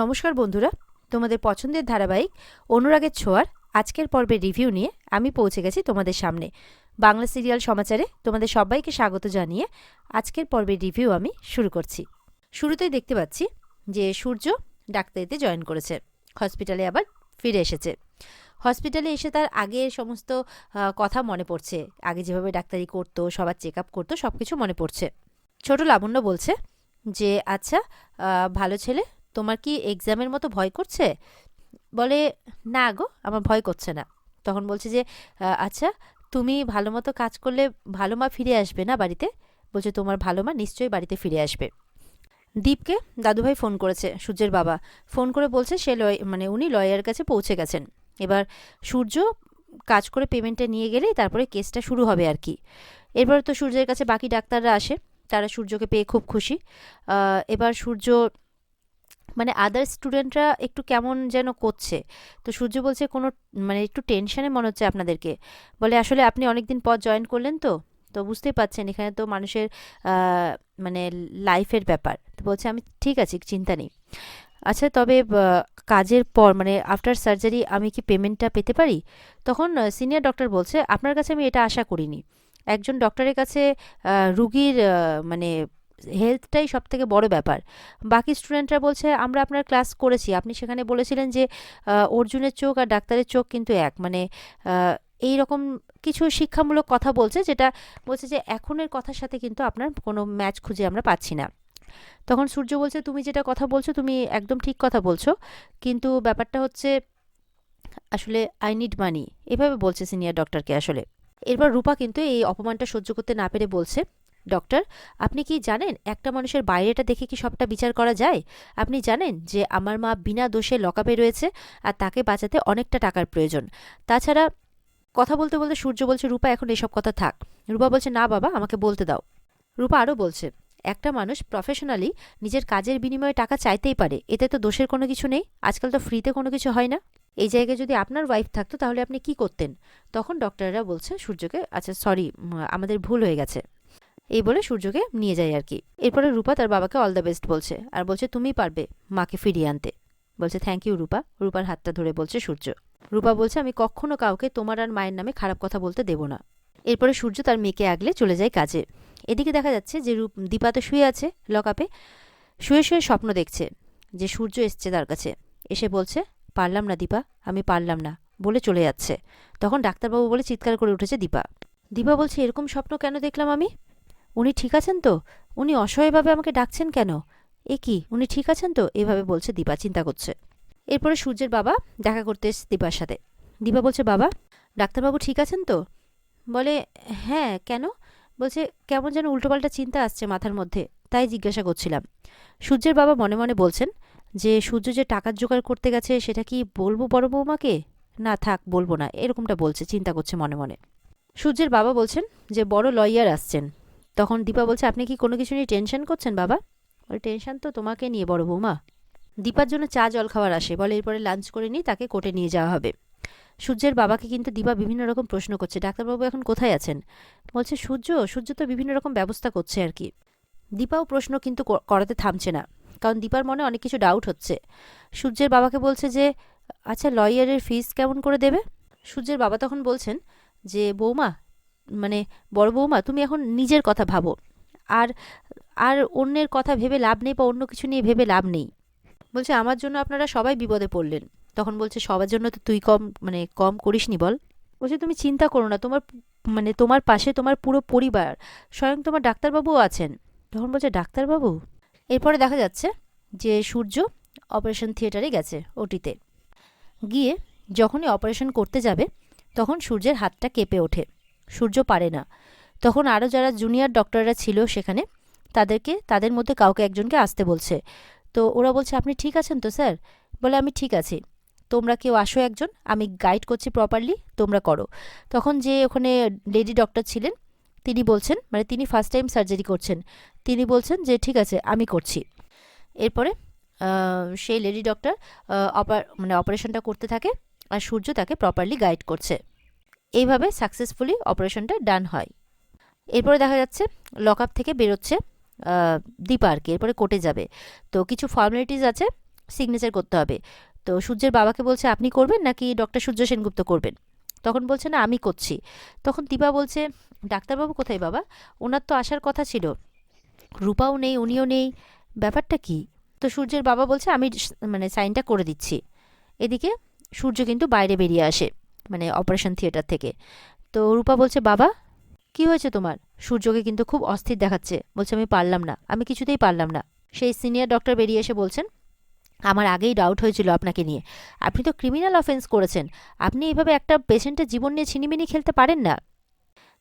নমস্কার বন্ধুরা, তোমাদের পছন্দের ধারাবাহিক অনুরাগের ছোঁয়ার আজকের পর্বের রিভিউ নিয়ে আমি পৌঁছে গেছি তোমাদের সামনে। বাংলা সিরিয়াল সমাচারে তোমাদের সবাইকে স্বাগত জানিয়ে আজকের পর্বের রিভিউ আমি শুরু করছি। শুরুতেই দেখতে পাচ্ছি যে সূর্য ডাক্তারিতে জয়েন করেছে, হসপিটালে আবার ফিরে এসেছে। হসপিটালে এসে তার আগের সমস্ত কথা মনে পড়ছে। আগে যেভাবে ডাক্তারি করতো, সবার চেক আপ করতো সব কিছু মনে পড়ছে। ছোট লাবণ্য বলছে যে আচ্ছা ভালো ছেলে তোমার কি এক্সামের মতো ভয় করছে? বলে, না গো, আমার ভয় করছে না। তখন বলছে যে আচ্ছা তুমি ভালো মতো কাজ করলে ভালো মা ফিরে আসবে না বাড়িতে? বলছে, তোমার ভালো মা নিশ্চয়ই বাড়িতে ফিরে আসবে। দীপকে দাদুভাই ফোন করেছে, সূর্যের বাবা। ফোন করে বলছে, সে লয় মানে উনি লয়ারের কাছে পৌঁছে গেছেন। এবার সূর্য কাজ করে পেমেন্টটা নিয়ে গেলেই তারপরে কেসটা শুরু হবে আর কি। এরপর তো সূর্যের কাছে বাকি ডাক্তাররা আসে। তারা সূর্যকে পেয়ে খুব খুশি। এবার সূর্য মানে আদার স্টুডেন্টরা একটু কেমন যেন করছে। তো সূর্য বলছে কোনো মানে একটু টেনশনে মনে হচ্ছে আপনাদেরকে। বলে আসলে আপনি অনেকদিন পর জয়েন করলেন তো তো বুঝতেই পাচ্ছেন এখানে তো মানুষের মানে লাইফের ব্যাপার। তো বলছে আমি ঠিক আছি, চিন্তা নেই। আচ্ছা তবে কাজের পর মানে আফটার সার্জারি আমি কি পেমেন্টটা পেতে পারি? তখন সিনিয়র ডক্টর বলছে, আপনার কাছে আমি এটা আশা করিনি। একজন ডক্টরের কাছে রুগীর মানে হেলথটাই সব থেকে বড় ব্যাপার। বাকি স্টুডেন্টরা বলছে, আমরা আপনার ক্লাস করেছি। আপনি সেখানে বলেছিলেন যে অর্জুনের চোখ আর ডাক্তারের চোখ কিন্তু এক। মানে এই রকম কিছু শিক্ষামূলক কথা বলছে, যেটা বলছে যে, এখনের কথার সাথে কিন্তু আপনার কোনো ম্যাচ খুঁজে আমরা পাচ্ছি না। তখন সূর্য বলছে, তুমি যেটা কথা বলছো, তুমি একদম ঠিক কথা বলছো। কিন্তু ব্যাপারটা হচ্ছে, আসলে আই নিড মানি এভাবে বলছে সিনিয়র ডক্টরকে আসলে। এরপর রূপা কিন্তু এই অপমানটা সহ্য করতে না পেরে বলছে ডক্টর, আপনি কি জানেন একটা মানুষের বাইরেটা দেখে কি সবটা বিচার করা যায়? আপনি জানেন যে আমার মা বিনা দোষে লকআপে রয়েছে আর তাকে বাঁচাতে অনেকটা টাকার প্রয়োজন। তাছাড়া কথা বলতে বলতে সূর্য বলছে, রূপা, এখন এসব কথা থাক। রূপা বলছে, না বাবা, আমাকে বলতে দাও। রূপা আরও বলছে, একটা মানুষ প্রফেশনালি নিজের কাজের বিনিময়ে টাকা চাইতেই পারে, এতে তো দোষের কোনো কিছু নেই, আজকাল তো ফ্রিতে কোনো কিছু হয় না। এই জায়গায় যদি আপনার ওয়াইফ থাকতো তাহলে আপনি কি করতেন? তখন ডক্টররা বলছে, সূর্যকে আচ্ছা সরি আমাদের ভুল হয়ে গেছে। এই বলে সূর্যকে নিয়ে যায় আর কি। এরপরে রূপা তার বাবাকে অল দ্য বেস্ট বলছে আর বলছে, তুমি পারবে মাকে ফিরিয়ে আনতে। বলছে থ্যাংক ইউ রূপা। রূপার হাতটা ধরে বলছে সূর্য। রূপা বলছে, আমি কখনো কাউকে তোমার আর মায়ের নামে খারাপ কথা বলতে দেব না। এরপরে সূর্য তার মেয়েকে আগলে চলে যায় কাজে। এদিকে দেখা যাচ্ছে যে রূপ দীপা তো শুয়ে আছে লকআপে, শুয়ে শুয়ে স্বপ্ন দেখছে যে সূর্য এসছে তার কাছে। এসে বলছে, পারলাম না দীপা, আমি পারলাম না, বলে চলে যাচ্ছে। তখন ডাক্তারবাবু বলে চিৎকার করে উঠেছে দীপা। দীপা বলছে, এরকম স্বপ্ন কেন দেখলাম আমি? উনি ঠিক আছেন তো? উনি অসহায়ভাবে আমাকে ডাকছেন কেন? এ কি, উনি ঠিক আছেন তো? এভাবে বলছে দীপা, চিন্তা করছে। এরপরে সূর্যের বাবা দেখা করতে এসছে দীপার সাথে। দীপা বলছে, বাবা, ডাক্তারবাবু ঠিক আছেন তো? বলে হ্যাঁ কেন? বলছে, কেমন যেন উল্টোপাল্টা চিন্তা আসছে মাথার মধ্যে, তাই জিজ্ঞাসা করছিলাম। সূর্যের বাবা মনে মনে বলছেন, যে সূর্য যে টাকার জোগাড় করতে গেছে, সেটা কি বলব বড় বৌমাকে? না, থাক, বলব না। এরকমটা বলছে, চিন্তা করছে মনে মনে। সূর্যের বাবা বলছেন, যে বড় লয়ার আসছেন। তখন দীপা বলছে, আপনি কি কোনো কিছু নিয়ে টেনশন করছেন বাবা? বলে, টেনশন তো তোমাকে নিয়ে, বড় বৌমা। দীপার জন্য চা জল খাবার আসে। বলে, এরপরে লাঞ্চ করে নিয়ে তাকে কোর্টে নিয়ে যাওয়া হবে। সূর্যের বাবাকে কিন্তু দীপা বিভিন্ন রকম প্রশ্ন করছে, ডাক্তারবাবু এখন কোথায় আছেন? বলছে, সূর্য সূর্য তো বিভিন্ন রকম ব্যবস্থা করছে আর কি। দীপাও প্রশ্ন কিন্তু করাতে থামছে না, কারণ দীপার মনে অনেক কিছু ডাউট হচ্ছে। সূর্যের বাবাকে বলছে যে আচ্ছা লয়ারের ফিস কেমন করে দেবে? সূর্যের বাবা তখন বলছেন যে, বৌমা মানে বড় বৌমা, তুমি এখন নিজের কথা ভাবো। আর আর অন্যের কথা ভেবে লাভ নেই বা অন্য কিছু নিয়ে ভেবে লাভ নেই। বলছে, আমার জন্য আপনারা সবাই বিপদে পড়লেন। তখন বলছে, সবার জন্য তো তুই কম মানে কম করিস নি বল। বলছে, তুমি চিন্তা করো না, তোমার মানে তোমার পাশে তোমার পুরো পরিবার, স্বয়ং তোমার ডাক্তারবাবুও আছেন। তখন বলছে, ডাক্তারবাবু? এরপরে দেখা যাচ্ছে যে সূর্য অপারেশন থিয়েটারে গেছে ওটিতে। গিয়ে যখনই অপারেশন করতে যাবে, তখন সূর্যের হাতটা কেঁপে ওঠে। সূর্য পারে না। তখন আরও যারা জুনিয়র ডক্টররা ছিল সেখানে, তাদেরকে, তাদের মধ্যে কাউকে একজনকে আসতে বলছে। তো ওরা বলছে, আপনি ঠিক আছেন তো, স্যার? বলে, আমি ঠিক আছি। তোমরা কেউ আসো একজন, আমি গাইড করছি প্রপারলি তোমরা করো। তখন যে ওখানে লেডি ডক্টর ছিলেন, তিনি বলছেন মানে তিনি ফার্স্ট টাইম সার্জারি করছেন, তিনি বলছেন যে, ঠিক আছে, আমি করছি। এরপরে সেই লেডি ডক্টর অপার মানে অপারেশনটা করতে থাকে, আর সূর্য তাকে প্রপারলি গাইড করছে। এইভাবে সাকসেসফুলি অপারেশনটা ডান হয়। এরপরে দেখা যাচ্ছে লকআপ থেকে বেরোচ্ছে দীপা আর কি, এরপরে কোর্টে যাবে। তো কিছু ফর্মালিটিস আছে সিগনেচার করতে হবে। তো সূর্যের বাবাকে বলছে, আপনি করবেন নাকি ডক্টর সূর্য সেনগুপ্ত করবেন? তখন বলছে, না, আমি করছি। তখন দীপা বলছে, ডাক্তারবাবু কোথায় বাবা? ওনার তো আসার কথা ছিল। রূপাও নেই, উনিও নেই। ব্যাপারটা কি? তো সূর্যের বাবা বলছে, আমি মানে সাইনটা করে দিচ্ছি। এদিকে সূর্য কিন্তু বাইরে বেরিয়ে আসে। মানে অপারেশন থিয়েটার থেকে। তো রূপা বলছে, বাবা, কি হয়েছে তোমার? সূর্যকে কিন্তু খুব অস্থির দেখাচ্ছে। বলছে, আমি পারলাম না। আমি কিছুতেই পারলাম না। সেই সিনিয়র ডক্টর বেরিয়ে এসে বলছেন, আমার আগেই ডাউট হয়েছিল আপনাকে নিয়ে। আপনি তো ক্রিমিনাল অফেন্স করেছেন। আপনি এইভাবে একটা পেশেন্টের জীবন নিয়ে ছিনিমিনি খেলতে পারেন না।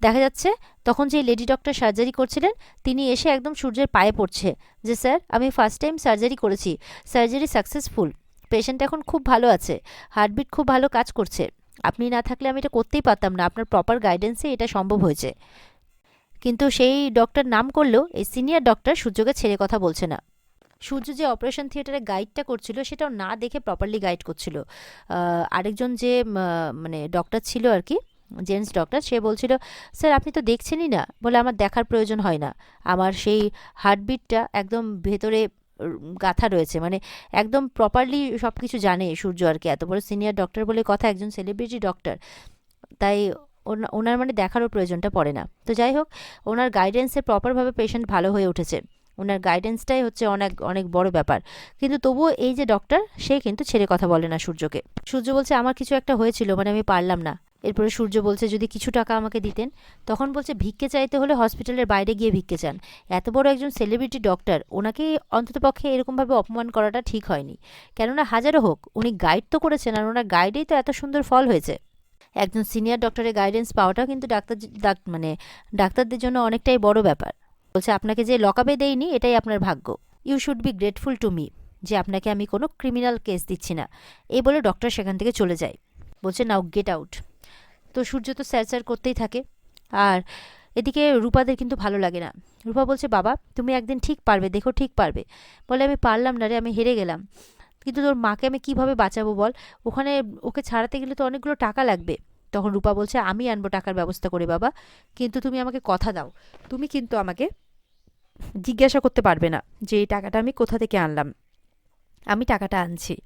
দেখা যাচ্ছে, তখন যে লেডি ডক্টর সার্জারি করছিলেন, তিনি এসে একদম সূর্যের পায়ে পড়ছে। যে, স্যার, আমি ফার্স্ট টাইম সার্জারি করেছি। সার্জারি সাকসেসফুল পেশেন্ট এখন খুব ভালো আছে। হার্টবিট খুব ভালো কাজ করছে। আপনি না থাকলে আমি এটা করতেই পারতাম না। আপনার প্রপার গাইডেন্সে এটা সম্ভব হয়েছে। কিন্তু সেই ডক্টর নাম করলেও এই সিনিয়র ডক্টর সূর্যকে ছেড়ে কথা বলছে না। সূর্য যে অপারেশন থিয়েটারে গাইডটা করছিল, সেটাও না দেখে প্রপারলি গাইড করছিল। আরেকজন যে মানে ডক্টর ছিল আর কি, জেন্টস ডক্টর সে বলছিল, স্যার, আপনি তো দেখছেনই না। বলে, আমার দেখার প্রয়োজন হয় না। আমার সেই হার্টবিটটা একদম ভেতরে গাঁথা রয়েছে। মানে একদম প্রপারলি সব কিছু জানে সূর্য আর কি। এত বড় সিনিয়র ডক্টর বলে কথা, একজন সেলিব্রিটি ডক্টর তাই ওনা- ওনার মানে দেখারও প্রয়োজনটা পড়ে না। তো যাই হোক, ওনার গাইডেন্সে প্রপারভাবে পেশেন্ট ভালো হয়ে উঠেছে। ওনার গাইডেন্সটাই হচ্ছে অনেক অনেক বড় ব্যাপার। কিন্তু তবুও এই যে ডক্টর সে কিন্তু ছেড়ে কথা বলে না সূর্যকে। সূর্য বলছে, আমার কিছু একটা হয়েছিল মানে আমি পারলাম না। এরপরে সূর্য বলছে, যদি কিছু টাকা আমাকে দিতেন। তখন বলছে, ভিক্ষে চাইতে হলে হসপিটালের বাইরে গিয়ে ভিক্ষে চান। এত বড় একজন সেলিব্রিটি ডক্টর, ওনাকে অন্ততপক্ষে এরকমভাবে অপমান করাটা ঠিক হয়নি। কেননা হাজারো হোক, উনি গাইড তো করেছেন আর ওনার গাইডেই তো এত সুন্দর ফল হয়েছে। একজন সিনিয়র ডক্টরের গাইডেন্স পাওয়াটাও কিন্তু ডাক্তার ডাক- মানে ডাক্তারদের জন্য অনেকটাই বড় ব্যাপার। বলছে, আপনাকে যে লকাবে দেয়নি এটাই আপনার ভাগ্য। You should be grateful to me যে আপনাকে আমি কোনো ক্রিমিনাল কেস দিচ্ছি না। এই বলে ডক্টর সেখান থেকে চলে যায়। বলছে নাও গেট আউট তো সূর্য তো স্যার করতেই থাকে। আর এদিকে রূপাদের কিন্তু ভালো লাগে না। রূপা বলছে, বাবা, তুমি একদিন ঠিক পারবে, দেখো ঠিক পারবে। বলে, আমি পারলাম না রে, আমি হেরে গেলাম। কিন্তু তোর মাকে আমি কীভাবে বাঁচাবো বল? ওখানে ওকে ছাড়াতে গেলে তো অনেকগুলো টাকা লাগবে। তখন রূপা বলছে, আমি আনব টাকার ব্যবস্থা করে, বাবা। কিন্তু তুমি আমাকে কথা দাও। তুমি কিন্তু আমাকে জিজ্ঞাসা করতে পারবে না যে এই টাকাটা আমি কোথা থেকে আনলাম। আমি টাকাটা আনছি।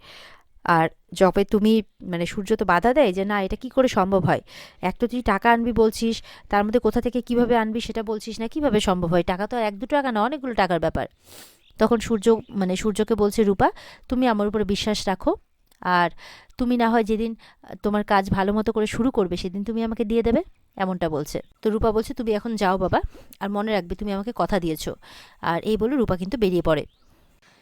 আর যবে তুমি মানে সূর্য তো বাধা দেয় যে না, এটা কি করে সম্ভব হয়? এক তো তুই টাকা আনবি বলছিস, তার মধ্যে কোথা থেকে কীভাবে আনবি সেটা বলছিস না, কীভাবে সম্ভব হয়? টাকা তো আর এক, দুটো টাকা না, অনেকগুলো টাকার ব্যাপার। তখন সূর্য মানে সূর্যকে বলছে, রূপা, তুমি আমার উপরে বিশ্বাস রাখো। আর তুমি না হয় যেদিন তোমার কাজ ভালো মতো করে শুরু করবে, সেদিন তুমি আমাকে দিয়ে দেবে। এমনটা বলছে। তো রূপা বলছে, তুমি এখন যাও বাবা, আর মনে রাখবে তুমি আমাকে কথা দিয়েছ। আর এই বলে রূপা কিন্তু বেরিয়ে পড়ে।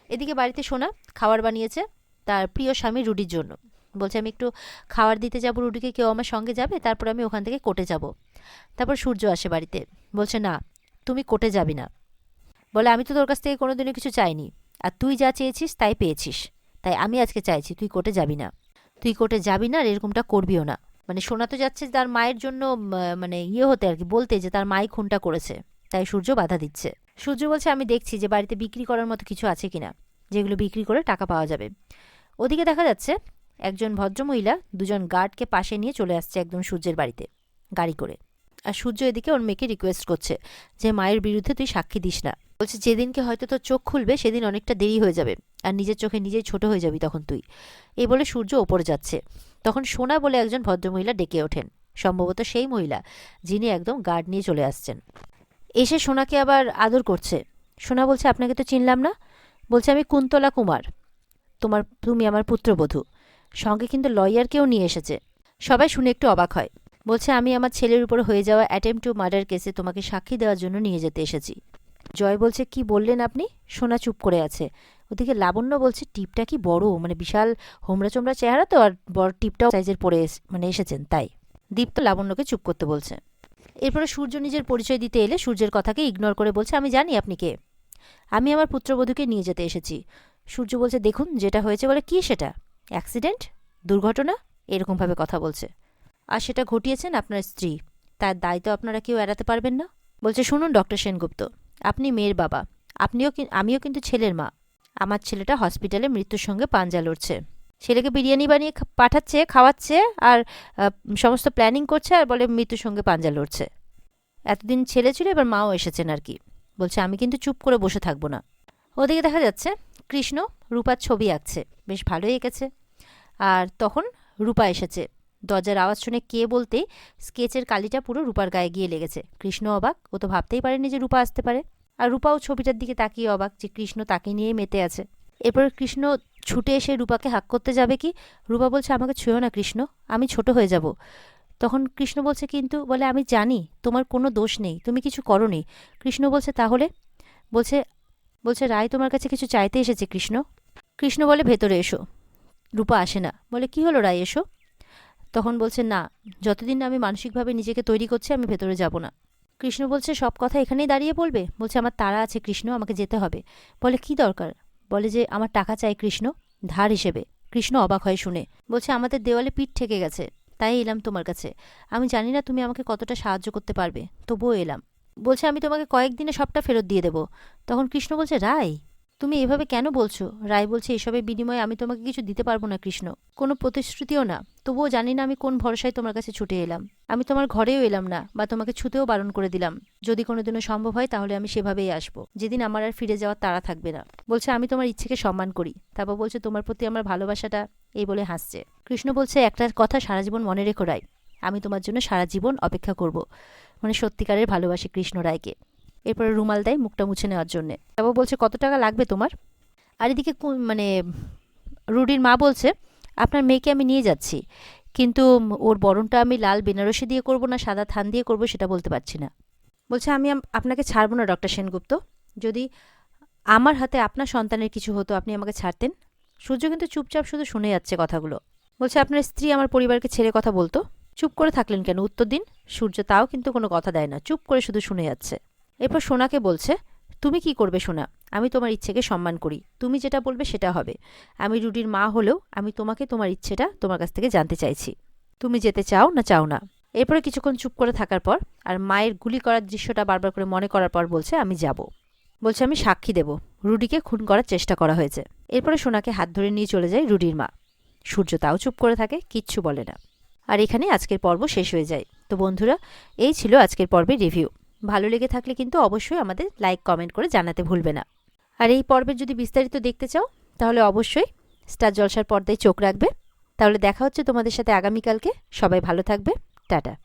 এদিকে বাড়িতে সোনা খাবার বানিয়েছে। তার প্রিয় স্বামী রুডির জন্য। বলছে, আমি একটু খাবার দিতে যাব রুডিকে, কেউ আমার সঙ্গে যাবে? তারপর আমি ওখান থেকে কোর্টে যাব। তারপর সূর্য আসে বাড়িতে। বলছে, না, তুমি কোর্টে যাবি না। বলে, আমি তো তোর কাছ থেকে কোনোদিনও কিছু চাইনি। আর তুই যা চেয়েছিস, তাই পেয়েছিস। তাই আমি আজকে চাইছি, তুই কোর্টে যাবি না। তুই কোর্টে যাবি না আর এরকমটা করবিও না। মানে শোনা তো যাচ্ছে তার মায়ের জন্য মানে ইয়ে হতে আর কি, বলতে যে তার মাই খুনটা করেছে। তাই সূর্য বাধা দিচ্ছে। সূর্য বলছে, আমি দেখছি যে বাড়িতে বিক্রি করার মতো কিছু আছে কিনা, যেগুলো বিক্রি করে টাকা পাওয়া যাবে। ওদিকে দেখা যাচ্ছে একজন ভদ্রমহিলা দুজন গার্ডকে পাশে নিয়ে চলে আসছে একদম সূর্যের বাড়িতে গাড়ি করে। আর সূর্য এদিকে ওর মেয়েকে রিকোয়েস্ট করছে যে, মায়ের বিরুদ্ধে তুই সাক্ষী দিস না। বলছে, যেদিনকে হয়তো তোর চোখ খুলবে, সেদিন অনেকটা দেরি হয়ে যাবে আর নিজের চোখে নিজেই ছোট হয়ে যাবি তখন তুই। এই বলে সূর্য ওপরে যাচ্ছে। তখন সোনা বলে একজন ভদ্রমহিলা ডেকে ওঠেন, সম্ভবত সেই মহিলা যিনি একদম গার্ড নিয়ে চলে আসছেন। এসে সোনাকে আবার আদর করছে। সোনা বলছে, আপনাকে তো চিনলাম না। বলছে, আমি কুন্তলা কুমার। তোমার, তুমি আমার পুত্রবধূ। সঙ্গে কিন্তু লয়ারকেও নিয়ে এসেছে। সবাই শুনে একটু অবাক হয়। বলছে, আমি আমার ছেলের উপর হয়ে যাওয়া অ্যাটেম্প টু মার্ডার কেসে তোমাকে সাক্ষী দেওয়ার জন্য নিয়ে যেতে এসেছি। জয় বলছে, কি বললেন আপনি? সোনা চুপ করে আছে। ওদিকে লাবণ্য বলছে, টিপটা কি বড়? মানে বিশাল হোমরা চোমরা চেহারা তো, আর বড় টিপটাও সাইজের পরে মানে এসেছেন, তাই। দীপ্ত লাবণ্যকে চুপ করতে বলছে। এরপরে সূর্য নিজের পরিচয় দিতে এলে সূর্যের কথাকে ইগনোর করে বলছে, আমি জানি আপনি কে। আমি আমার পুত্রবধূকে নিয়ে যেতে এসেছি। সূর্য বলছে, দেখুন, যেটা হয়েছে বলে কি সেটা? অ্যাক্সিডেন্ট দুর্ঘটনা? এরকমভাবে কথা বলছে। আর সেটা ঘটিয়েছেন আপনার স্ত্রী। তার দায়িত্ব আপনারা কেউ এড়াতে পারবেন না? বলছে, শুনুন, ডক্টর সেনগুপ্ত, আপনি মেয়ের বাবা। আপনিও আমিও কিন্তু ছেলের মা। আমার ছেলেটা হসপিটালে মৃত্যুর সঙ্গে পাঞ্জা লড়ছে। ছেলেকে বিরিয়ানি বানিয়ে পাঠাচ্ছে, খাওয়াচ্ছে আর সমস্ত প্ল্যানিং করছে আর বলে মৃত্যুর সঙ্গে পাঞ্জা লড়ছে। এতদিন ছেলে ছিল, এবার মাও এসেছেন আর কি। বলছে, আমি কিন্তু চুপ করে বসে থাকব না। ওদিকে দেখা যাচ্ছে কৃষ্ণ রূপার ছবি আঁকছে। বেশ ভালোই এঁকেছে। আর তখন রূপা এসেছে। দরজার আওয়াজ শুনে কে বলতে স্কেচের কালিটা পুরো রূপার গায়ে গিয়ে লেগেছে। কৃষ্ণ অবাক। ও তো ভাবতেই পারেনি যে রূপা আসতে পারে। আর রূপাও ছবিটার দিকে তাকিয়ে অবাক যে কৃষ্ণ তাকে নিয়ে মেতে আছে। এরপর কৃষ্ণ ছুটে এসে রূপাকে হাক করতে যাবে কি? রূপা বলছে, আমাকে ছুঁয়ো না কৃষ্ণ, আমি ছোট হয়ে যাব। তখন কৃষ্ণ বলছে, কিন্তু বলে, আমি জানি, তোমার কোনো দোষ নেই, তুমি কিছু করনি। কৃষ্ণ বলছে, তাহলে? বলছে বলছে, রায়, তোমার কাছে কিছু চাইতে এসেছে, কৃষ্ণ? কৃষ্ণ বলে, ভেতরে এসো। রূপা আসে না। বলে, কি হলো রায়, এসো? তখন বলছে, না, যতদিন আমি মানসিকভাবে নিজেকে তৈরি করছি, আমি ভেতরে যাব না। কৃষ্ণ বলছে, সব কথা এখানেই দাঁড়িয়ে বলবে? বলছে, আমার তারা আছে, কৃষ্ণ, আমাকে যেতে হবে। বলে, কি দরকার? বলে যে, আমার টাকা চাই, কৃষ্ণ, ধার হিসেবে। কৃষ্ণ অবাক হয় শুনে। বলছে, আমাদের দেওয়ালে পিঠ ঠেকে গেছে, তাই এলাম তোমার কাছে। আমি জানি না তুমি আমাকে কতটা সাহায্য করতে পারবে, তবুও এলাম। বলছে, আমি তোমাকে কয়েকদিনে সবটা ফেরত দিয়ে দেবো। তখন কৃষ্ণ বলছে, রায়, তুমি এভাবে কেন বলছো? রায় বলছে, এসবের বিনিময়ে আমি তোমাকে কিছু দিতে পারব না কৃষ্ণ। কোনো প্রতিশ্রুতিও না। তবুও জানি না আমি কোন ভরসায় তোমার কাছে ছুটে এলাম। আমি তোমার ঘরেও এলাম না বা তোমাকে ছুতেও বারণ করে দিলাম। যদি কোনোদিনও সম্ভব হয়, তাহলে আমি সেভাবেই আসব। যেদিন আমার আর ফিরে যাওয়ার তাড়া থাকবে না। বলছে, আমি তোমার ইচ্ছেকে সম্মান করি। তারপর বলছে, তোমার প্রতি আমার ভালোবাসাটা এই বলে হাসছে। কৃষ্ণ বলছে, একটা কথা সারা জীবন মনে রেখো রায়। আমি তোমার জন্য সারা জীবন অপেক্ষা করব। মানে সত্যিকারের ভালোবাসি কৃষ্ণ রায়কে। এরপরে রুমাল দেয় মুখটা মুছে নেওয়ার জন্যে। তারপর বলছে, কত টাকা লাগবে তোমার? আর এদিকে মানে রুডির মা বলছে, আপনার মেয়েকে আমি নিয়ে যাচ্ছি, কিন্তু ওর বরণটা আমি লাল বেনারসি দিয়ে করব না, সাদা থান দিয়ে করব সেটা বলতে পারছি না। বলছে আমি, আপনাকে ছাড়বো না, ডক্টর সেনগুপ্ত। যদি আমার হাতে আপনার সন্তানের কিছু হতো, আপনি আমাকে ছাড়তেন? সূর্য কিন্তু চুপচাপ শুধু শুনে যাচ্ছে কথাগুলো। বলছে, আপনার স্ত্রী আমার পরিবারকে ছেড়ে কথা বলতো? চুপ করে থাকলেন কেন? উত্তর দিন, সূর্য তাও কিন্তু কোনো কথা দেয় না। চুপ করে শুধু শুনে যাচ্ছে। এরপর সোনাকে বলছে, তুমি কি করবে সোনা? আমি তোমার ইচ্ছেকে সম্মান করি। তুমি যেটা বলবে সেটা হবে। আমি রুডির মা হলেও আমি তোমাকে তোমার ইচ্ছেটা তোমার কাছ থেকে জানতে চাইছি। তুমি যেতে চাও না চাও না? এরপরে কিছুক্ষণ চুপ করে থাকার পর আর মায়ের গুলি করার দৃশ্যটা বারবার করে মনে করার পর বলছে, আমি যাব। বলছে, আমি সাক্ষী দেব। রুডিকে খুন করার চেষ্টা করা হয়েছে। এরপরে সোনাকে হাত ধরে নিয়ে চলে যায় রুডির মা। সূর্য তাও চুপ করে থাকে, কিচ্ছু বলে না। আর এখানে আজকের পর্ব শেষ হয়ে যায়। তো বন্ধুরা, এই ছিল আজকের পর্বের রিভিউ ভালো লেগে থাকলে কিন্তু অবশ্যই আমাদের লাইক কমেন্ট করে জানাতে ভুলবে না। আর এই পর্বের যদি বিস্তারিত দেখতে চাও, তাহলে অবশ্যই স্টার জলসার পর্দায় চোখ রাখবে। তাহলে দেখা হচ্ছে তোমাদের সাথে আগামীকালকে। সবাই ভালো থাকবে। টাটা।